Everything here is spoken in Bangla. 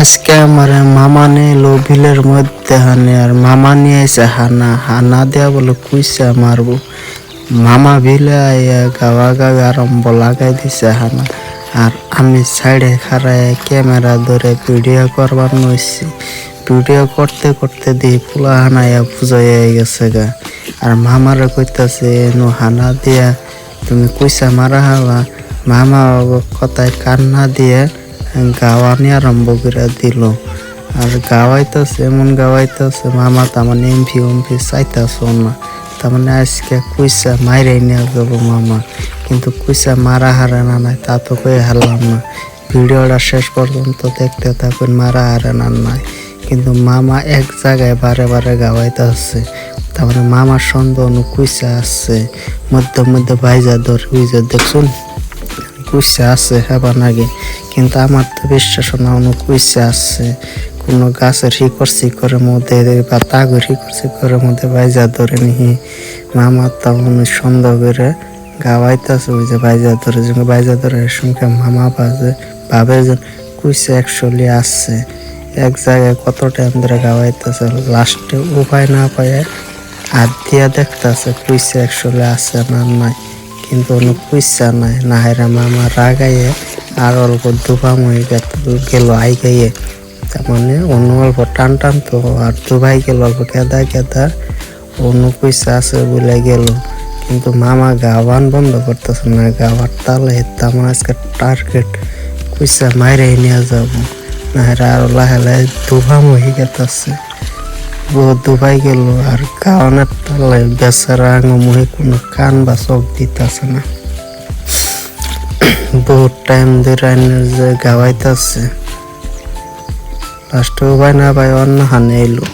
আজকে আমার মামা নিলো বিলের মধ্যে হানে, আর মামা নিয়ে এসে হানা হানা দেয়া বলে কুইসা মারবো মামা বিলে আইয়া গাওয়া গাওয়া আরম্ভ লাগাই দিছে হানা, আর আমি সাইডে খাড়ায় ক্যামেরা ধরে ভিডিও করবার নইছি। ভিডিও করতে করতে দিয়ে পোলা হানাইয়া বুঝাই গেছে গা, আর মামারে কইতাছে নু হানা দিয়া, তুমি কুইসা মারা হালা? মামা কথায় কান্না দিয়ে গাওয়ানি আরম্ভ করে দিল। আর গাওয়াইতেছে, এমন গাওয়াইতেছে, মামা তার মানে এমপি এমপি চাইতেছ না তার মানে আজকে কুইসা মাইরাই নিয়ে যাব মামা। কিন্তু কুইসা মারা হারে না, নাই তা তো কয়ে হারলাম না। ভিডিওটা শেষ পর্যন্ত দেখতে থাকুন, মারা হারে না, নাই। কিন্তু মামা এক জায়গায় বারে বারে গাওয়াইতেছে। তার মানে মামার সন্দেহ কুইসা আসছে মধ্যে মধ্যে ভাইজা ধরে উইজা দেখছুন কুইসা আছে হেবার নাকি কিন্তু আমার তো বিশ্বাস না, অনেক কুইসা আছে। কোনো গাছের শিকড় শিকড়ের মধ্যে বা তাগর শিকড় শিকড়ের মধ্যে বাইজা ধরে নিহি মামার তো মনে সন্দেহ করে গাওয়াইতেছে ওই যে বাইজা ধরে, যে বাইজা ধরে সঙ্গে মামা বাজে ভাবে যে কুইসা একশোলি আসছে এক জায়গায় কত টাইম ধরে গাওয়াইতেছে লাস্টে উপায় না পায় হাত দিয়া দেখতেছে কুইসা একশোলে আছে না নাই। কিন্তু কোনো কুইসা নাই, না হেরা মামা রাগাইয়ে আর অল্প দুবাম হয়ে গেল আই গাইয়ে তার মানে অন্য অল্প টান টান তো, আর দুবাই গেল অল্প কেদা কেদা অন্য পয়সা আছে বলে গেল। কিন্তু মামা গাওয়ান বন্ধ করতেছে না, গাওয়ার তালে তামা আজকে টার্গেট পয়সা মাইরে নিয়ে যাব। না আরও লাহে লাহে দুবাম হয়ে গেতেছে। দুবাই গেল আর গাওয়ানের তালে বেচারা মুহে কোনো কান বা চোখ দিতেছে না। বহুত টাইম ধরে আইনের যে গাওয়াইতেছে। লাস্টে ভাই না পাই অন্য হানে এলো।